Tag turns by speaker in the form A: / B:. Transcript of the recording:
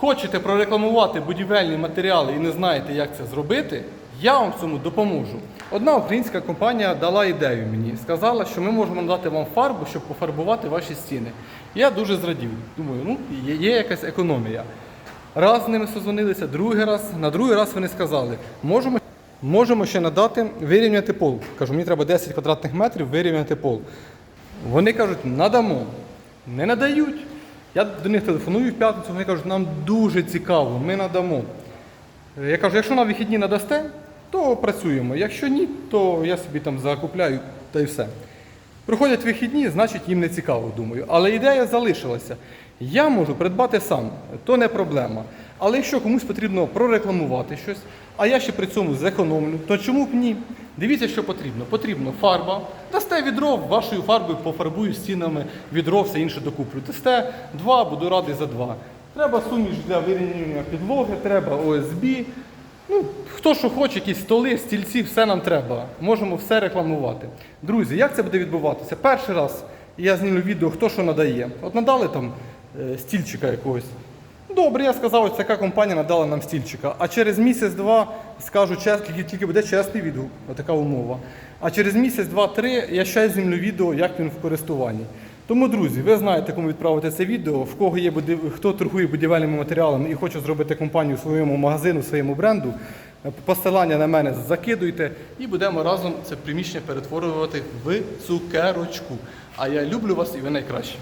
A: хочете прорекламувати будівельні матеріали і не знаєте, як це зробити, я вам в цьому допоможу. Одна українська компанія дала ідею мені, сказала, що ми можемо надати вам фарбу, щоб пофарбувати ваші стіни. Я дуже зрадів. Думаю, ну є, якась економія. Раз з ними созвонилися, другий раз, на другий раз вони сказали, можемо, можемо ще надати вирівняти пол. Кажу, мені треба 10 квадратних метрів вирівняти пол. Вони кажуть, надамо. Не надають. Я до них телефоную в п'ятницю, вони кажуть, нам дуже цікаво, ми надамо. Я кажу, якщо на вихідні надасте, то працюємо. Якщо ні, то я собі там закупляю та й все. Приходять вихідні, значить їм не цікаво, думаю. Але ідея залишилася. Я можу придбати сам, то не проблема. Але якщо комусь потрібно прорекламувати щось, а я ще при цьому зекономлю, то чому б ні? Дивіться, що потрібно. Потрібно фарба. Дасте відро, вашою фарбою пофарбую стінами, відро, все інше докуплю. Дасте два, буду радий за два. Треба суміш для вирівнювання підлоги, треба ОСБ. Ну, хто що хоче, якісь столи, стільці, все нам треба. Можемо все рекламувати. Друзі, як це буде відбуватися? Перший раз я знімлю відео, хто що надає. От надали там е, стільчика якогось. Добре, я сказав, ось така компанія надала нам стільчика. А через місяць-два скажу чесно, тільки, буде чесний відгук, отака умова. А через місяць, два-три я ще знімлю відео, як він в користуванні. Тому, друзі, ви знаєте, кому відправити це відео, в кого є хто торгує будівельними матеріалами і хоче зробити компанію своєму магазину, своєму бренду. е, Посилання на мене закидуйте і будемо разом це приміщення перетворювати в цукерочку. А я люблю вас і ви найкращі.